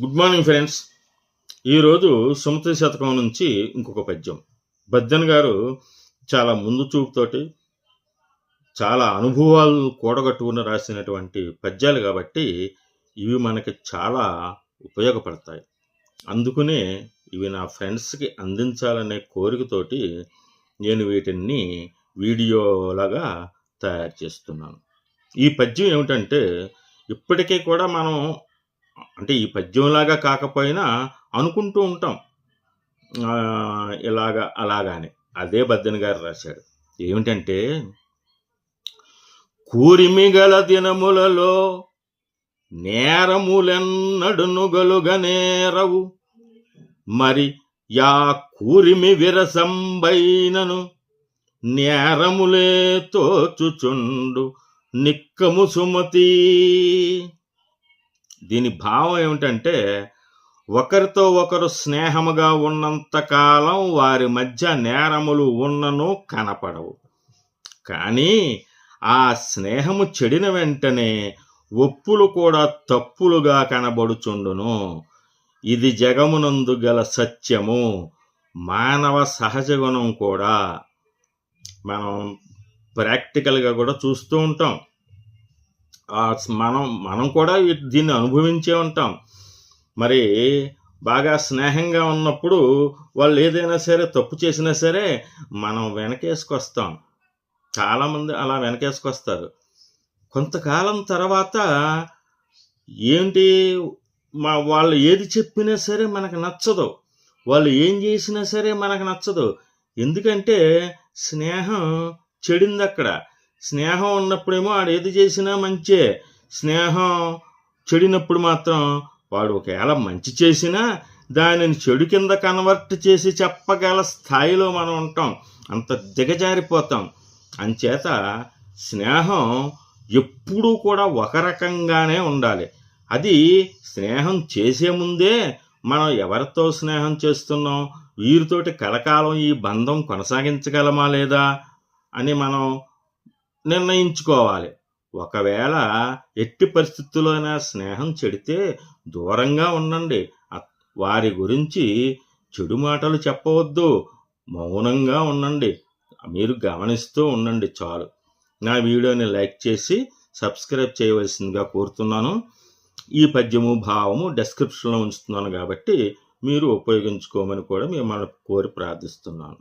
Good morning friends ఈరోజు సుమతి శతకం నుంచి ఇంకొక పద్యం. బద్దెన్ గారు చాలా ముందు చూపుతోటి చాలా అనుభవాలు కూడగట్టుకుని రాసినటువంటి పద్యాలు కాబట్టి ఇవి మనకి చాలా ఉపయోగపడతాయి. అందుకనే ఇవి నా ఫ్రెండ్స్కి అందించాలనే కోరికతోటి నేను వీటిని వీడియోలాగా తయారు చేస్తున్నాను. ఈ పద్యం ఏమిటంటే ఇప్పటికీ కూడా మనం అంటే ఈ పద్యంలాగా కాకపోయినా అనుకుంటూ ఉంటాం. ఇలాగా అలాగానే. అదే బద్దెన్ గారు రాశాడు. ఏమిటంటే కూరిమి గల దినములలో నేరములెన్నడును గలుగనేరవు మరి యా కూరిమి విరసంబైనను నేరములే తోచుచుండు నిక్కము సుమతి. దీని భావం ఏమిటంటే ఒకరితో ఒకరు స్నేహముగా ఉన్నంత కాలం వారి మధ్య నేరములు ఉన్నను కనపడవు. కానీ ఆ స్నేహము చెడిన వెంటనే ఒప్పులు కూడా తప్పులుగా కనబడుచుండును. ఇది జగమునందు గల సత్యము. మానవ సహజ గుణం కూడా మనం ప్రాక్టికల్గా కూడా చూస్తూ ఉంటాం. మనం మనం కూడా దీన్ని అనుభవించే ఉంటాం. మరి బాగా స్నేహంగా ఉన్నప్పుడు వాళ్ళు ఏదైనా సరే తప్పు చేసినా సరే మనం వెనకేసుకొస్తాం. చాలామంది అలా వెనకేసుకొస్తారు. కొంతకాలం తర్వాత ఏంటి మా వాళ్ళు ఏది చెప్పినా సరే మనకు నచ్చదు. వాళ్ళు ఏం చేసినా సరే మనకు నచ్చదు. ఎందుకంటే స్నేహం చెడింది అక్కడ స్నేహం ఉన్నప్పుడేమో ఆడు ఏది చేసినా మంచే. స్నేహం చెడినప్పుడు మాత్రం వాడు ఒకవేళ మంచి చేసినా దానిని చెడు కింద కన్వర్ట్ చేసి చెప్పగల స్థాయిలో మనం ఉంటాం. అంత దిగజారిపోతాం. అంచేత స్నేహం ఎప్పుడూ కూడా ఒక రకంగానే ఉండాలి. అది స్నేహం చేసే ముందే మనం ఎవరితో స్నేహం చేస్తున్నాం? వీరితోటి కలకాలం ఈ బంధం కొనసాగించగలమా లేదా అని మనం నిర్ణయించుకోవాలి. ఒకవేళ ఎట్టి పరిస్థితుల్లోనైనా స్నేహం చెడితే దూరంగా ఉండండి. వారి గురించి చెడు మాటలు చెప్పవద్దు. మౌనంగా ఉండండి. మీరు గమనిస్తూ ఉండండి చాలు. నా వీడియోని లైక్ చేసి సబ్స్క్రైబ్ చేయవలసిందిగా కోరుతున్నాను. ఈ పద్యము భావము డెస్క్రిప్షన్లో ఉంచుతున్నాను కాబట్టి మీరు ఉపయోగించుకోమని కూడా మిమ్మల్ని కోరి ప్రార్థిస్తున్నాను.